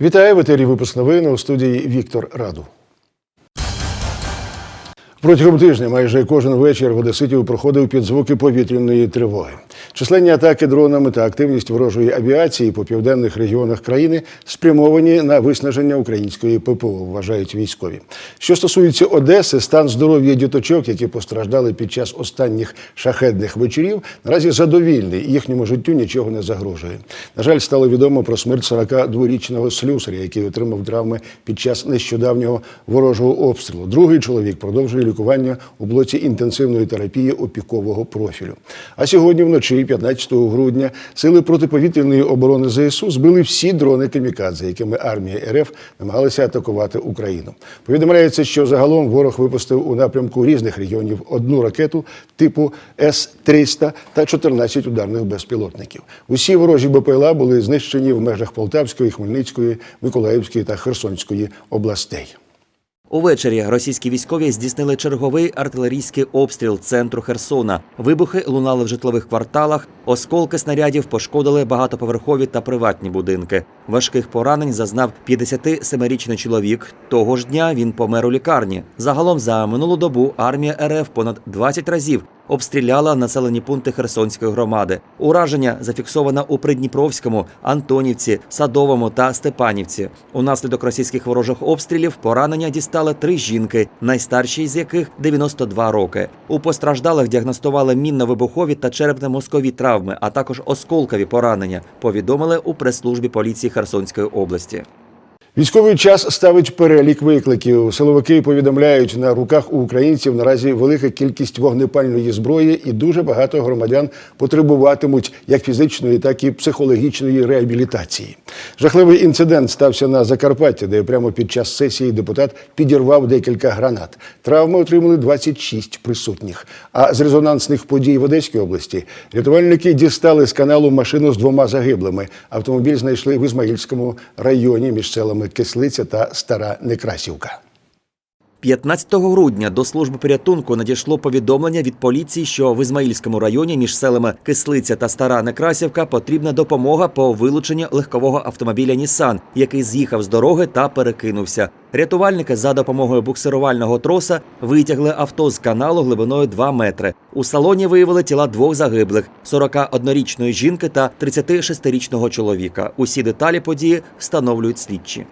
Вітаю в етері випуск новини у студії Віктор Раду. Протягом тижня майже кожен вечір в Одеситів проходив під звуки повітряної тривоги. Численні атаки дронами та активність ворожої авіації по південних регіонах країни спрямовані на виснаження української ППО, вважають військові. Що стосується Одеси, стан здоров'я діточок, які постраждали під час останніх шахедних вечорів, наразі задовільний їхньому життю нічого не загрожує. На жаль, стало відомо про смерть 42-річного слюсаря, який отримав травми під час нещодавнього ворожого обстрілу. Другий чоловік продовжує лікування у блоці інтенсивної терапії опікового профілю. А сьогодні вночі, 15 грудня, сили протиповітряної оборони ЗСУ збили всі дрони камікадзе, якими армія РФ намагалася атакувати Україну. Повідомляється, що загалом ворог випустив у напрямку різних регіонів одну ракету типу С-300 та 14 ударних безпілотників. Усі ворожі БПЛА були знищені в межах Полтавської, Хмельницької, Миколаївської та Херсонської областей. Увечері російські військові здійснили черговий артилерійський обстріл центру Херсона. Вибухи лунали в житлових кварталах. Осколки снарядів пошкодили багатоповерхові та приватні будинки. Важких поранень зазнав 57-річний чоловік. Того ж дня він помер у лікарні. Загалом за минулу добу армія РФ понад 20 разів обстріляла населені пункти Херсонської громади. Ураження зафіксовано у Придніпровському, Антонівці, Садовому та Степанівці. Унаслідок російських ворожих обстрілів поранення дістали три жінки, найстаршій з яких 92 роки. У постраждалих діагностували мінно-вибухові та черепно-мозкові травми, а також осколкові поранення. Повідомили у прес-службі поліції Херсонської області. Військовий час ставить перелік викликів. Силовики повідомляють, на руках у українців наразі велика кількість вогнепальної зброї, і дуже багато громадян потребуватимуть як фізичної, так і психологічної реабілітації. Жахливий інцидент стався на Закарпатті, де прямо під час сесії депутат підірвав декілька гранат. Травми отримали 26 присутніх. А з резонансних подій в Одеській області рятувальники дістали з каналу машину з двома загиблими. Автомобіль знайшли в Ізмаїльському районі між селами Кислиця та Стара Некрасівка. 15 грудня до служби порятунку надійшло повідомлення від поліції, що в Ізмаїльському районі між селами Кислиця та Стара Некрасівка потрібна допомога по вилученню легкового автомобіля Нісан, який з'їхав з дороги та перекинувся. Рятувальники за допомогою буксирувального троса витягли авто з каналу глибиною 2 метри. У салоні виявили тіла двох загиблих: 41-річної жінки та 36-річного чоловіка. Усі деталі події встановлюють слідчі.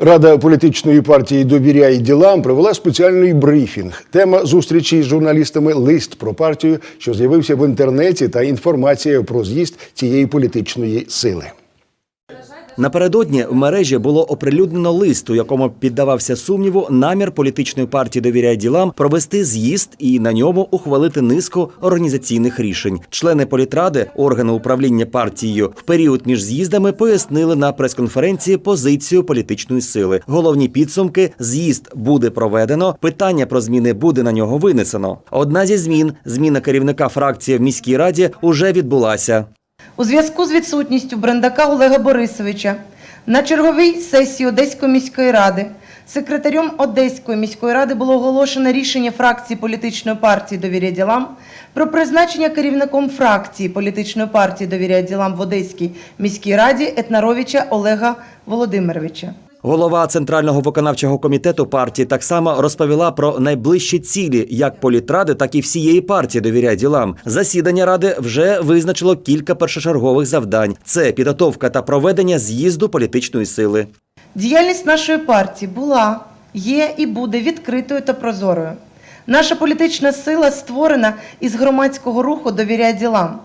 Рада політичної партії Довіряй ділам провела спеціальний брифінг. Тема зустрічі з журналістами лист про партію, що з'явився в інтернеті, та інформація про з'їзд цієї політичної сили. Напередодні в мережі було оприлюднено лист, у якому піддавався сумніву намір політичної партії «Довіряй ділам провести з'їзд і на ньому ухвалити низку організаційних рішень. Члени політради, органу управління партією, в період між з'їздами пояснили на прес-конференції позицію політичної сили. Головні підсумки: з'їзд буде проведено. Питання про зміни буде на нього винесено. Одна зі змін зміна керівника фракції в міській раді уже відбулася. У зв'язку з відсутністю Брендака Олега Борисовича на черговій сесії Одеської міської ради секретарем Одеської міської ради було оголошено рішення фракції політичної партії «Довіря ділам» про призначення керівником фракції політичної партії «Довіря ділам» в Одеській міській раді Етнаровича Олега Володимировича. Голова центрального виконавчого комітету партії так само розповіла про найближчі цілі як політради, так і всієї партії довіряй ділам. Засідання ради вже визначило кілька першочергових завдань: це підготовка та проведення з'їзду політичної сили. Діяльність нашої партії була, є і буде відкритою та прозорою. Наша політична сила створена із громадського руху «Довіряй ділам».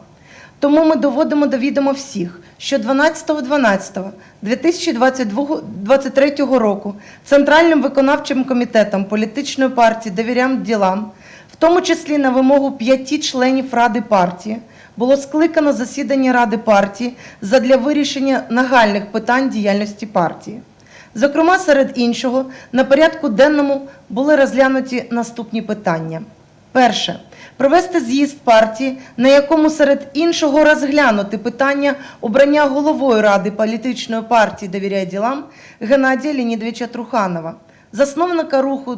Тому ми доводимо до відома всіх, що 12.12.2023 року Центральним виконавчим комітетом політичної партії «Довірям ділам», в тому числі на вимогу п'яти членів Ради партії, було скликано засідання Ради партії задля вирішення нагальних питань діяльності партії. Зокрема, серед іншого, на порядку денному були розглянуті наступні питання. Перше. Провести з'їзд партії, на якому серед іншого розглянути питання обрання головою Ради політичної партії «Довіряй ділам» Геннадія Леонідовича Труханова, засновника руху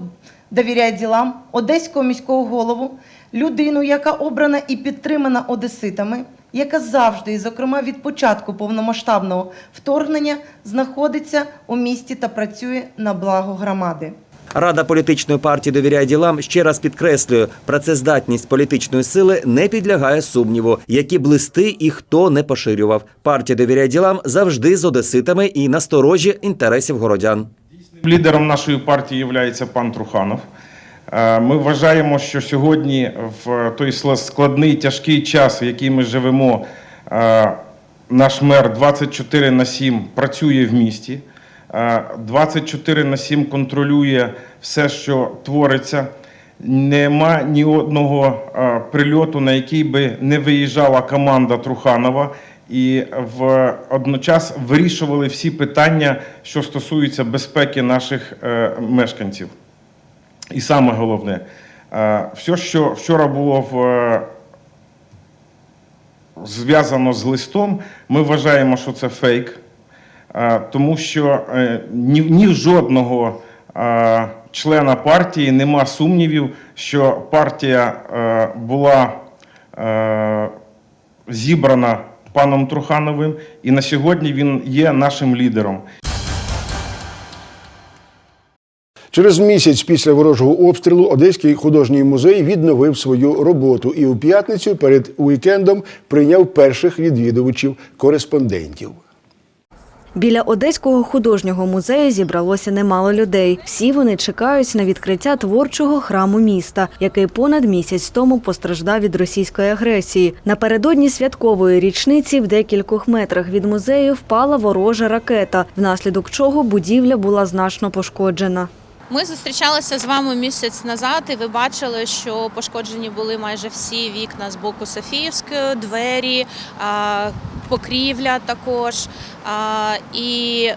«Довіряй ділам», одеського міського голову, людину, яка обрана і підтримана одеситами, яка завжди, і зокрема від початку повномасштабного вторгнення, знаходиться у місті та працює на благо громади. Рада політичної партії довіряє ділам ще раз підкреслює, працездатність політичної сили не підлягає сумніву, які б листи і хто не поширював. Партія довіряє ділам завжди з одеситами і насторожі інтересів городян. Лідером нашої партії є пан Труханов. Е, Ми вважаємо, що сьогодні, в той складний тяжкий час, в який ми живемо, е, наш мер 24 на 7 працює в місті, 24 на 7 контролює все, що твориться. Нема ні одного е, прильоту, на який би не виїжджала команда Труханова, і в одночас вирішували всі питання, що стосуються безпеки наших е, мешканців. І саме головне, е, все, що вчора було в, е, зв'язано з листом, ми вважаємо, що це фейк, е, тому що е, ні, ні жодного е, члена партії нема сумнівів, що партія е, була е, зібрана паном Трухановим, і на сьогодні він є нашим лідером. Через місяць після ворожого обстрілу Одеський художній музей відновив свою роботу і у п'ятницю перед уікендом прийняв перших відвідувачів кореспондентів. Біля Одеського художнього музею зібралося немало людей. Всі вони чекають на відкриття творчого храму міста, який понад місяць тому постраждав від російської агресії. Напередодні святкової річниці в декількох метрах від музею впала ворожа ракета, внаслідок чого будівля була значно пошкоджена. Ми зустрічалися з вами місяць назад, і ви бачили, що пошкоджені були майже всі вікна з боку Софіївської, двері, покрівля також. І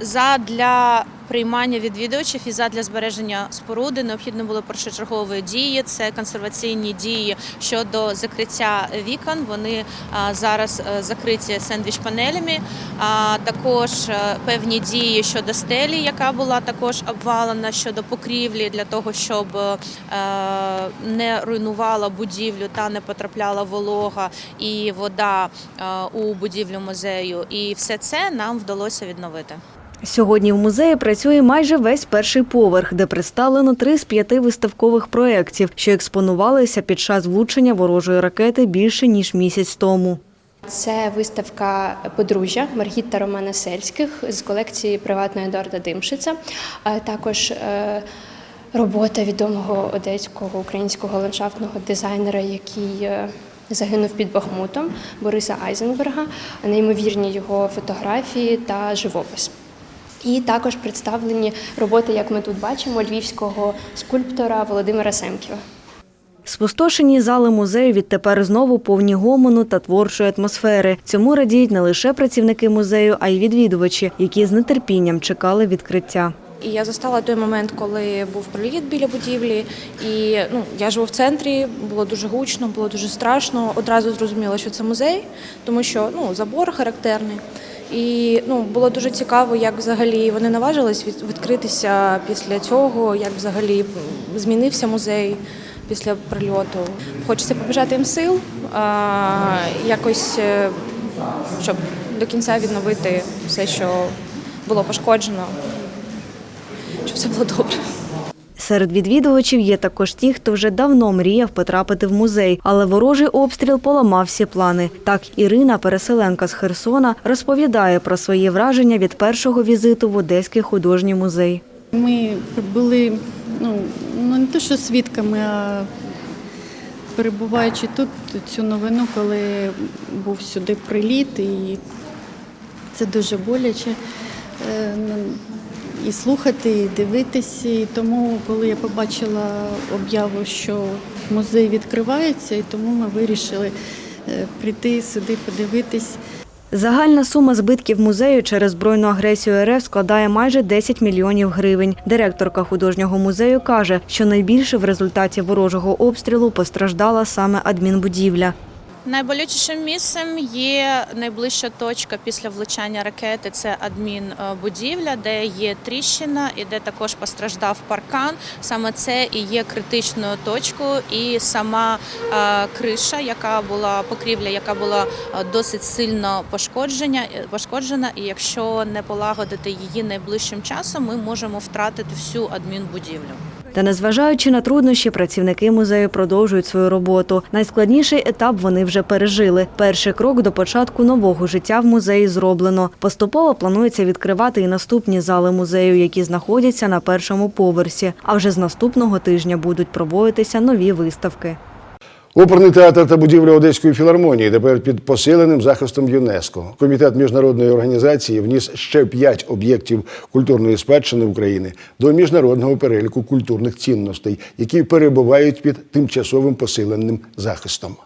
задля приймання відвідувачів і задля збереження споруди необхідно було першочергові дії. Це консерваційні дії щодо закриття вікон. Вони зараз е, закриті сендвіч-панелями. А також е, певні дії щодо стелі, яка була також обвалена щодо покрівлі для того, щоб е, не руйнувала будівлю та не потрапляла волога і вода у будівлю музею. І все це нам вдалося відновити. Сьогодні в музеї працює майже весь перший поверх, де представлено три з п'яти виставкових проєктів, що експонувалися під час влучення ворожої ракети більше ніж місяць тому. Це виставка подружжя Маргіт та Романа Сельських з колекції приватної Едуарда Димшиця. А Також е, робота відомого одеського українського ландшафтного дизайнера, який е, загинув під Бахмутом Бориса Айзенберга, неймовірні його фотографії та живопис. І також представлені роботи, як ми тут бачимо, львівського скульптора Володимира Семківа. Спустошені зали музею відтепер знову повні гомону та творчої атмосфери. Цьому радіють не лише працівники музею, а й відвідувачі, які з нетерпінням чекали відкриття. І я застала той момент, коли був приліт біля будівлі. І ну, я живу в центрі, було дуже гучно, було дуже страшно. Одразу зрозуміла, що це музей, тому що ну, забор характерний. І ну, було дуже цікаво, як взагалі вони наважились відкритися після цього, як взагалі змінився музей після прильоту. Хочеться побажати їм сил, а, якось, е, щоб до кінця відновити все, що було пошкоджено щоб все було добре. Серед відвідувачів є також ті, хто вже давно мріяв потрапити в музей, але ворожий обстріл поламав всі плани. Так Ірина, переселенка з Херсона, розповідає про свої враження від першого візиту в Одеський художній музей. Ми були ну, ну не те, що свідками, а перебуваючи тут цю новину, коли був сюди приліт, і це дуже боляче е, ну, і слухати, і дивитися. І тому, коли я побачила об'яву, що музей відкривається, і тому ми вирішили е, прийти сюди, подивитись. Загальна сума збитків музею через збройну агресію РФ складає майже 10 мільйонів гривень. Директорка художнього музею каже, що найбільше в результаті ворожого обстрілу постраждала саме адмінбудівля. Найболючішим місцем є найближча точка після влучання ракети. Це адмінбудівля, де є тріщина і де також постраждав паркан. Саме це і є критичною точкою, і сама е, криша, яка була покрівля, яка була е, досить сильно пошкодження, пошкоджена. І якщо не полагодити її найближчим часом, ми можемо втратити всю адмінбудівлю. Та незважаючи на труднощі, працівники музею продовжують свою роботу. Найскладніший етап вони вже пережили. Перший крок до початку нового життя в музеї зроблено. Поступово планується відкривати і наступні зали музею, які знаходяться на першому поверсі. А вже з наступного тижня будуть проводитися нові виставки. Оперний театр та будівля Одеської філармонії тепер під посиленим захистом ЮНЕСКО. Комітет міжнародної організації вніс ще п'ять об'єктів культурної спадщини України до міжнародного переліку культурних цінностей, які перебувають під тимчасовим посиленим захистом.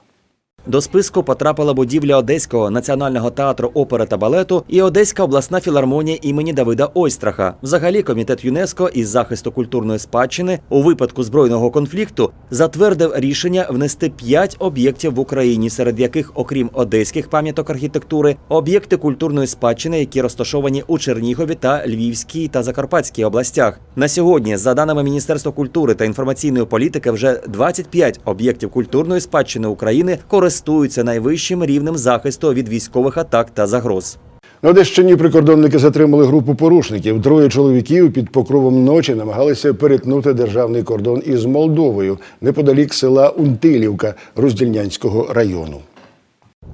До списку потрапила будівля Одеського національного театру опери та балету і Одеська обласна філармонія імені Давида Ойстраха. Взагалі, комітет ЮНЕСКО із захисту культурної спадщини у випадку збройного конфлікту затвердив рішення внести п'ять об'єктів в Україні, серед яких, окрім одеських пам'яток архітектури, об'єкти культурної спадщини, які розташовані у Чернігові та Львівській та Закарпатській областях. На сьогодні, за даними Міністерства культури та інформаційної політики, вже 25 об'єктів культурної спадщини України користуються найвищим рівнем захисту від військових атак та загроз. На Одещині прикордонники затримали групу порушників. Троє чоловіків під покровом ночі намагалися перетнути державний кордон із Молдовою неподалік села Унтилівка Роздільнянського району.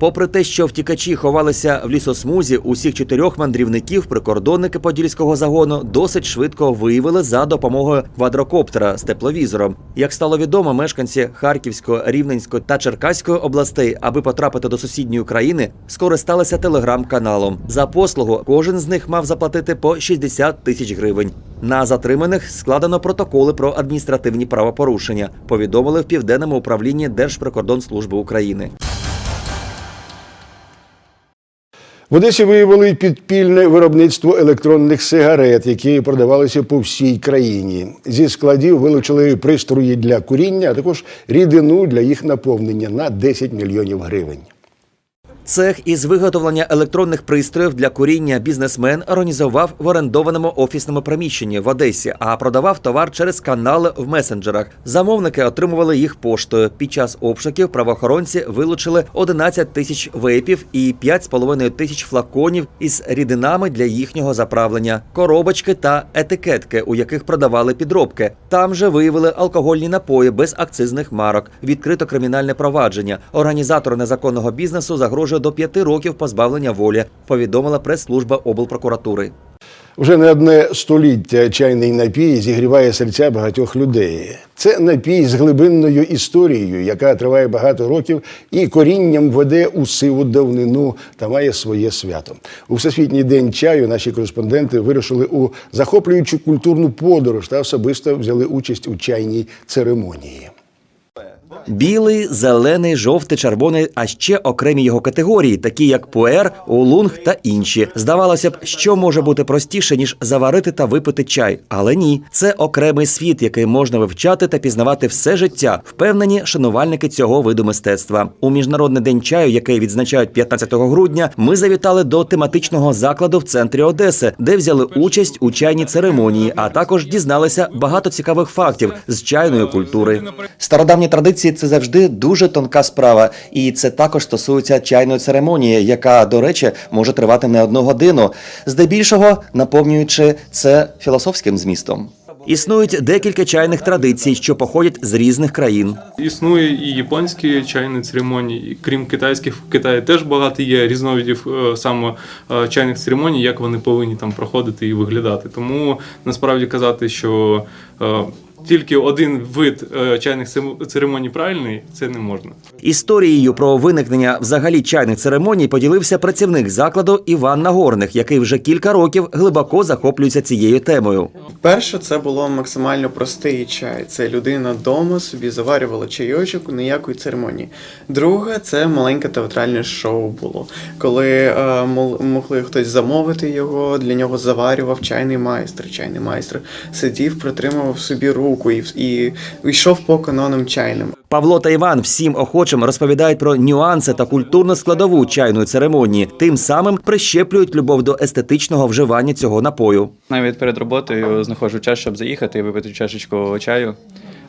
Попри те, що втікачі ховалися в лісосмузі, усіх чотирьох мандрівників прикордонники подільського загону досить швидко виявили за допомогою квадрокоптера з тепловізором. Як стало відомо, мешканці Харківської, Рівненської та Черкаської областей, аби потрапити до сусідньої країни, скористалися телеграм-каналом. За послугу кожен з них мав заплатити по 60 тисяч гривень. На затриманих складено протоколи про адміністративні правопорушення. Повідомили в південному управлінні Держприкордонслужби України. В Одесі виявили підпільне виробництво електронних сигарет, які продавалися по всій країні. Зі складів вилучили пристрої для куріння, а також рідину для їх наповнення на 10 мільйонів гривень. Цех із виготовлення електронних пристроїв для куріння бізнесмен організував в орендованому офісному приміщенні в Одесі, а продавав товар через канали в месенджерах. Замовники отримували їх поштою. Під час обшуків правоохоронці вилучили 11 тисяч вейпів і 5,5 тисяч флаконів із рідинами для їхнього заправлення, коробочки та етикетки, у яких продавали підробки. Там же виявили алкогольні напої без акцизних марок. Відкрито кримінальне провадження. Організатору незаконного бізнесу загрожує до п'яти років позбавлення волі. Повідомила прес-служба облпрокуратури. Вже не одне століття чайний напій зігріває серця багатьох людей. Це напій з глибинною історією, яка триває багато років і корінням веде у сиву давнину та має своє свято. У всесвітній день чаю наші кореспонденти вирушили у захоплюючу культурну подорож та особисто взяли участь у чайній церемонії. Білий, зелений, жовтий, червоний, а ще окремі його категорії, такі як пуер, улунг та інші. Здавалося б, що може бути простіше ніж заварити та випити чай, але ні, це окремий світ, який можна вивчати та пізнавати все життя. Впевнені шанувальники цього виду мистецтва. У міжнародний день чаю, який відзначають 15 грудня, ми завітали до тематичного закладу в центрі Одеси, де взяли участь у чайній церемонії, а також дізналися багато цікавих фактів з чайної культури. Стародавні традиції це завжди дуже тонка справа, і це також стосується чайної церемонії, яка, до речі, може тривати не одну годину, здебільшого наповнюючи це філософським змістом. Існують декілька чайних традицій, що походять з різних країн. Існує і японські чайні церемонії, і крім китайських, в Китаї теж багато є різновидів е, саме е, чайних церемоній, як вони повинні там проходити і виглядати. Тому насправді казати, що е, тільки один вид е, чайних церемоній правильний, це не можна. Історією про виникнення взагалі чайних церемоній поділився працівник закладу Іван Нагорних, який вже кілька років глибоко захоплюється цією темою. Перше, це було максимально простий чай. Це людина вдома собі заварювала чайочок, ніякої церемонії. Друге, це маленьке театральне шоу було, коли е, могли хтось замовити його, для нього заварював чайний майстер. Чайний майстер сидів, притримував собі руку. Руку і, і йшов по канонам чайним. Павло та Іван всім охочим розповідають про нюанси та культурну складову чайної церемонії, тим самим прищеплюють любов до естетичного вживання цього напою. Навіть перед роботою знаходжу час, щоб заїхати і випити чашечку чаю,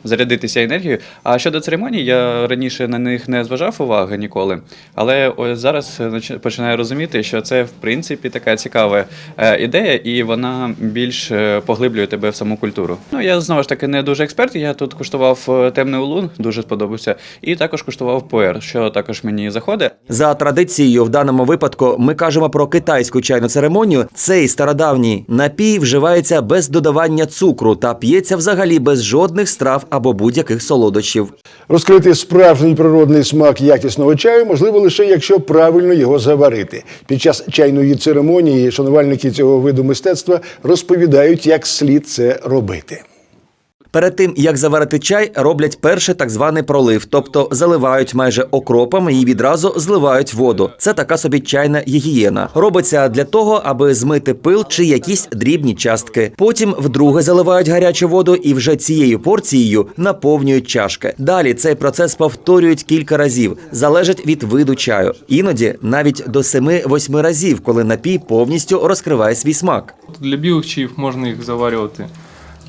зарядитися енергією. А щодо церемоній, я раніше на них не зважав уваги ніколи. Але ось зараз починаю розуміти, що це в принципі така цікава е, ідея, і вона більш е, поглиблює тебе в саму культуру. Ну я знову ж таки не дуже експерт. Я тут куштував е, темний улун, дуже сподобався, і також куштував пуер, що також мені заходить. За традицією, в даному випадку ми кажемо про китайську чайну церемонію. Цей стародавній напій вживається без додавання цукру та п'ється взагалі без жодних страв або будь-яких солодощів. Розкрити справжній природний смак якісного чаю можливо лише якщо правильно його заварити. Під час чайної церемонії шанувальники цього виду мистецтва розповідають, як слід це робити. Перед тим як заварити чай, роблять перший так званий пролив, тобто заливають майже окропом і відразу зливають воду. Це така собі чайна гігієна. Робиться для того, аби змити пил чи якісь дрібні частки. Потім вдруге заливають гарячу воду і вже цією порцією наповнюють чашки. Далі цей процес повторюють кілька разів, залежить від виду чаю. Іноді навіть до 7-8 разів, коли напій повністю розкриває свій смак. Для білих чаїв можна їх заварювати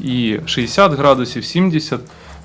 і 60 градусів, 70,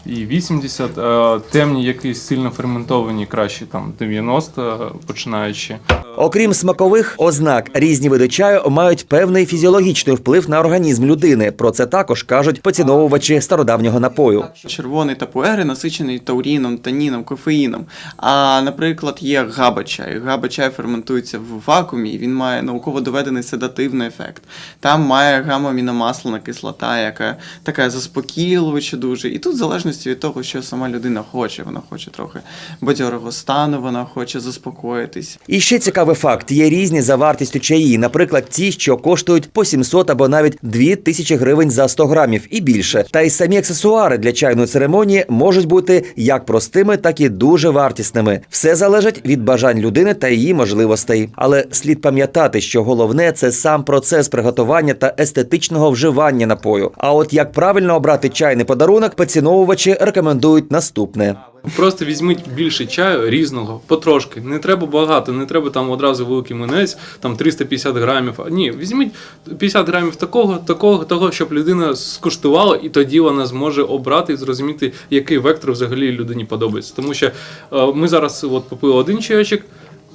і 80. Е, Темні, якісь сильно ферментовані, краще там 90 починаючи. Окрім смакових ознак, різні види чаю мають певний фізіологічний вплив на організм людини. Про це також кажуть поціновувачі стародавнього напою. Червоний та пуери насичений тауріном, таніном, кофеїном. А, наприклад, є габа-чай. Габа-чай ферментується в вакуумі, і він має науково доведений седативний ефект. Там має гамма-аміномаслана кислота, яка така заспокійлююча дуже. І тут в залежності від того, що сама людина хоче. Вона хоче трохи бадьорого стану, вона хоче заспокоїтись. І ще цікавий факт: є різні за вартістю чаї, наприклад, ті, що коштують по 700 або навіть 2000 гривень за 100 грамів і більше. Та й самі аксесуари для чайної церемонії можуть бути як простими, так і дуже вартісними. Все залежить від бажань людини та її можливостей. Але слід пам'ятати, що головне це сам процес приготування та естетичного вживання напою. А от як правильно обрати чайний подарунок, поціновувачі рекомендують наступне. Просто візьміть більше чаю різного, потрошки. Не треба багато, не треба там одразу великий млинець, там 350 грамів. Ні, візьміть 50 грамів такого, такого, того, щоб людина скуштувала, і тоді вона зможе обрати і зрозуміти, який вектор взагалі людині подобається. Тому що е, ми зараз от попили один чайочок,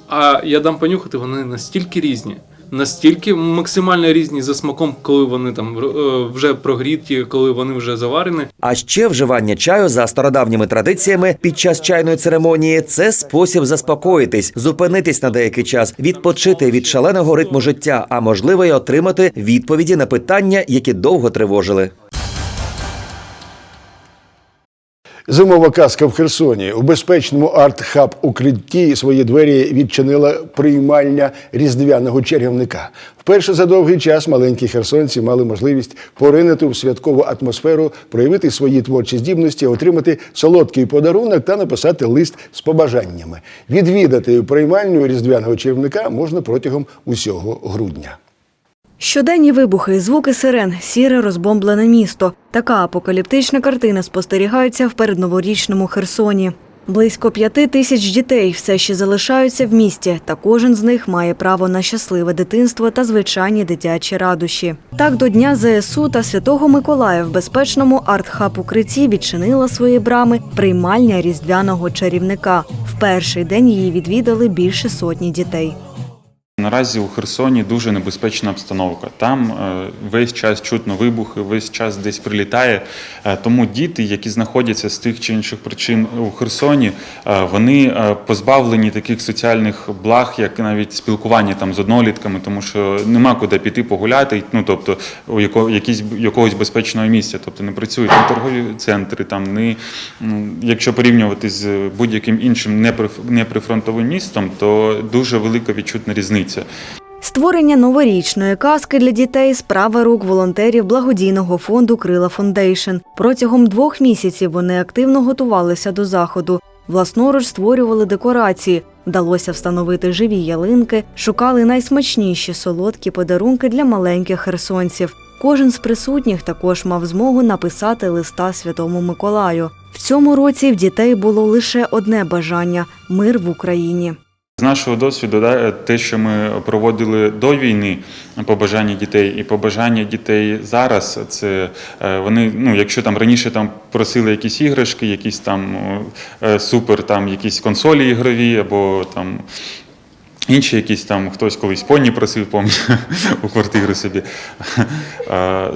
а я дам понюхати, вони настільки різні. Настільки максимально різні за смаком, коли вони там е, вже прогріті, коли вони вже заварені. А ще вживання чаю за стародавніми традиціями під час чайної церемонії це спосіб заспокоїтись, зупинитись на деякий час, відпочити від шаленого ритму життя, а можливо й отримати відповіді на питання, які довго тривожили. Зимова казка в Херсоні. У безпечному арт-хаб укритті свої двері відчинила приймальня різдвяного чарівника. Вперше за довгий час маленькі херсонці мали можливість поринути в святкову атмосферу, проявити свої творчі здібності, отримати солодкий подарунок та написати лист з побажаннями. Відвідати приймальню різдвяного чарівника можна протягом усього грудня. Щоденні вибухи, звуки сирен, сіре розбомблене місто. Така апокаліптична картина спостерігається в передноворічному Херсоні. Близько п'яти тисяч дітей все ще залишаються в місті, та кожен з них має право на щасливе дитинство та звичайні дитячі радощі. Так до Дня ЗСУ та Святого Миколая в безпечному арт-хаб укритті відчинила свої брами приймальня різдвяного чарівника. В перший день її відвідали більше сотні дітей. Наразі у Херсоні дуже небезпечна обстановка. Там е, весь час чутно вибухи, весь час десь прилітає. Е, Тому діти, які знаходяться з тих чи інших причин у Херсоні, е, вони позбавлені таких соціальних благ, як навіть спілкування там з однолітками, тому що нема куди піти погуляти, ну тобто у яко- якісь якогось безпечного місця. Тобто не працюють ні торгові центри, там м, якщо порівнювати з будь-яким іншим неприф- неприфронтовим містом, то дуже велика відчутна різниця. Створення новорічної казки для дітей справа рук волонтерів благодійного фонду Крила Фондейшн. Протягом двох місяців вони активно готувалися до заходу. Власноруч створювали декорації, вдалося встановити живі ялинки, шукали найсмачніші солодкі подарунки для маленьких херсонців. Кожен з присутніх також мав змогу написати листа Святому Миколаю. В цьому році в дітей було лише одне бажання мир в Україні. З нашого досвіду, те, що ми проводили до війни, побажання дітей і побажання дітей зараз, це е, вони, ну якщо там раніше там просили якісь іграшки, якісь там е, супер, там якісь консолі ігрові, або там інші якісь там хтось колись поні просив, пам'ятаю, у квартиру собі.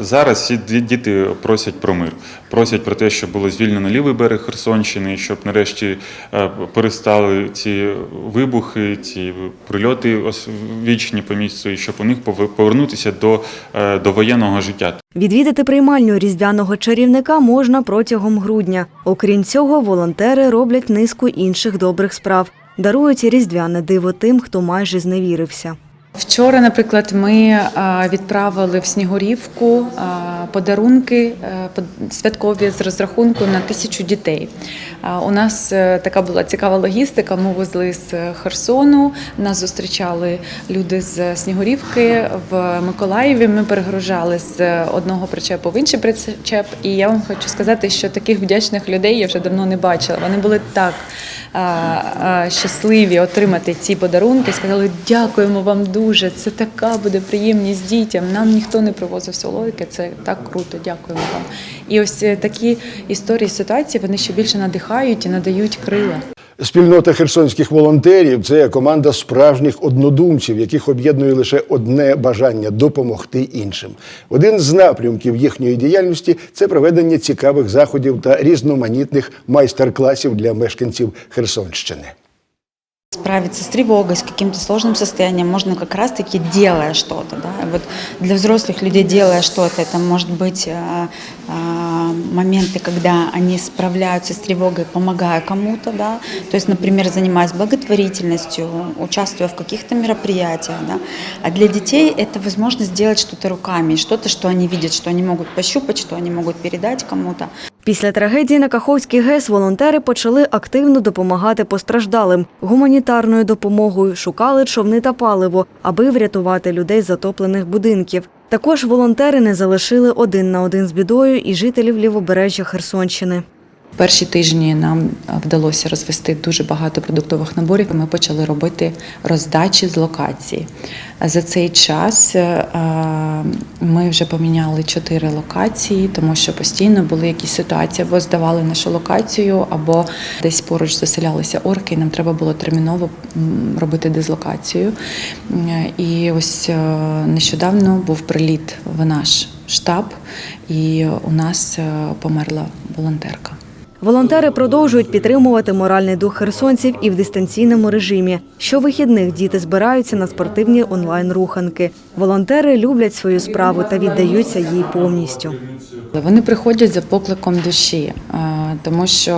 Зараз всі діти просять про мир, просять про те, щоб було звільнено лівий берег Херсонщини, щоб нарешті е, перестали ці вибухи, ці прильоти вічні по місцю, і щоб у них пове- повернутися до, е, до воєнного життя. Відвідати приймальню різдвяного чарівника можна протягом грудня. Окрім цього, волонтери роблять низку інших добрих справ, дарують різдвяне диво тим, хто майже зневірився. Вчора, наприклад, ми відправили в Снігурівку подарунки е, святкові з розрахунку на тисячу дітей. У нас е, така була цікава логістика. Ми везли з Херсону. Нас зустрічали люди з Снігурівки в Миколаєві. Ми перегружали з одного причепу в інший причеп. І я вам хочу сказати, що таких вдячних людей я вже давно не бачила. Вони були так щасливі отримати ці подарунки. Сказали, дякуємо вам дуже. Це така буде приємність дітям. Нам ніхто не привозив солодке. Це так круто. Дякуємо вам. І ось е, такі історії ситуації вони ще більше надихають і надають крила. Спільнота херсонських волонтерів це команда справжніх однодумців, яких об'єднує лише одне бажання допомогти іншим. Один з напрямків їхньої діяльності це проведення цікавих заходів та різноманітних майстер-класів для мешканців Херсонщини. Справиться с тревогой, с каким-то сложным состоянием можно как раз-таки делая что-то. Да? Вот для взрослых людей делая что-то, это может быть а, а, моменты, когда они справляются с тревогой, помогая кому-то. Да? То есть, например, занимаясь благотворительностью, участвуя в каких-то мероприятиях. Да? А для детей это возможность сделать что-то руками, что-то, что они видят, что они могут пощупать, что они могут передать кому-то. Після трагедії на Каховській ГЕС волонтери почали активно допомагати постраждалим. Гуманітарною допомогою шукали човни та паливо, аби врятувати людей з затоплених будинків. Також волонтери не залишили один на один з бідою і жителів лівобережжя Херсонщини. Перші тижні нам вдалося розвести дуже багато продуктових наборів. Ми почали робити роздачі з локації. За цей час е, ми вже поміняли чотири локації, тому що постійно були якісь ситуації, або здавали нашу локацію, або десь поруч заселялися орки, і нам треба було терміново робити дислокацію. Е, І ось е, нещодавно був приліт в наш штаб, і у нас померла волонтерка. Волонтери продовжують підтримувати моральний дух херсонців і в дистанційному режимі. Щовихідних діти збираються на спортивні онлайн-руханки. Волонтери люблять свою справу та віддаються їй повністю. Вони приходять за покликом душі, е, тому що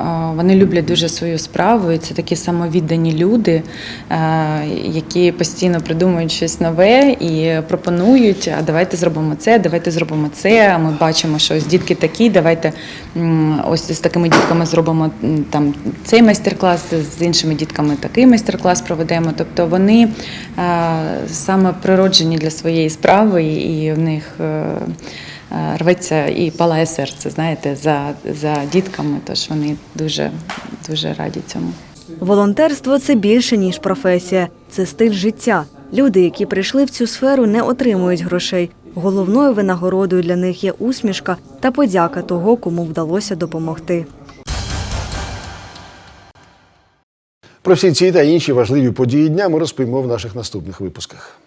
е, вони люблять дуже свою справу, і це такі самовіддані люди, е, які постійно придумують щось нове і пропонують: а давайте зробимо це, давайте зробимо це. А ми бачимо, що ось дітки такі, давайте ось з такими дітками зробимо там цей майстер-клас, з іншими дітками такий майстер-клас проведемо. Тобто вони е, саме природжені для своєї справи, і в них. Е, Рветься і палає серце, знаєте, за, за дітками, тож вони дуже, дуже раді цьому. Волонтерство це більше ніж професія, це стиль життя. Люди, які прийшли в цю сферу, не отримують грошей. Головною винагородою для них є усмішка та подяка того, кому вдалося допомогти. Про всі ці та інші важливі події дня ми розповімо в наших наступних випусках.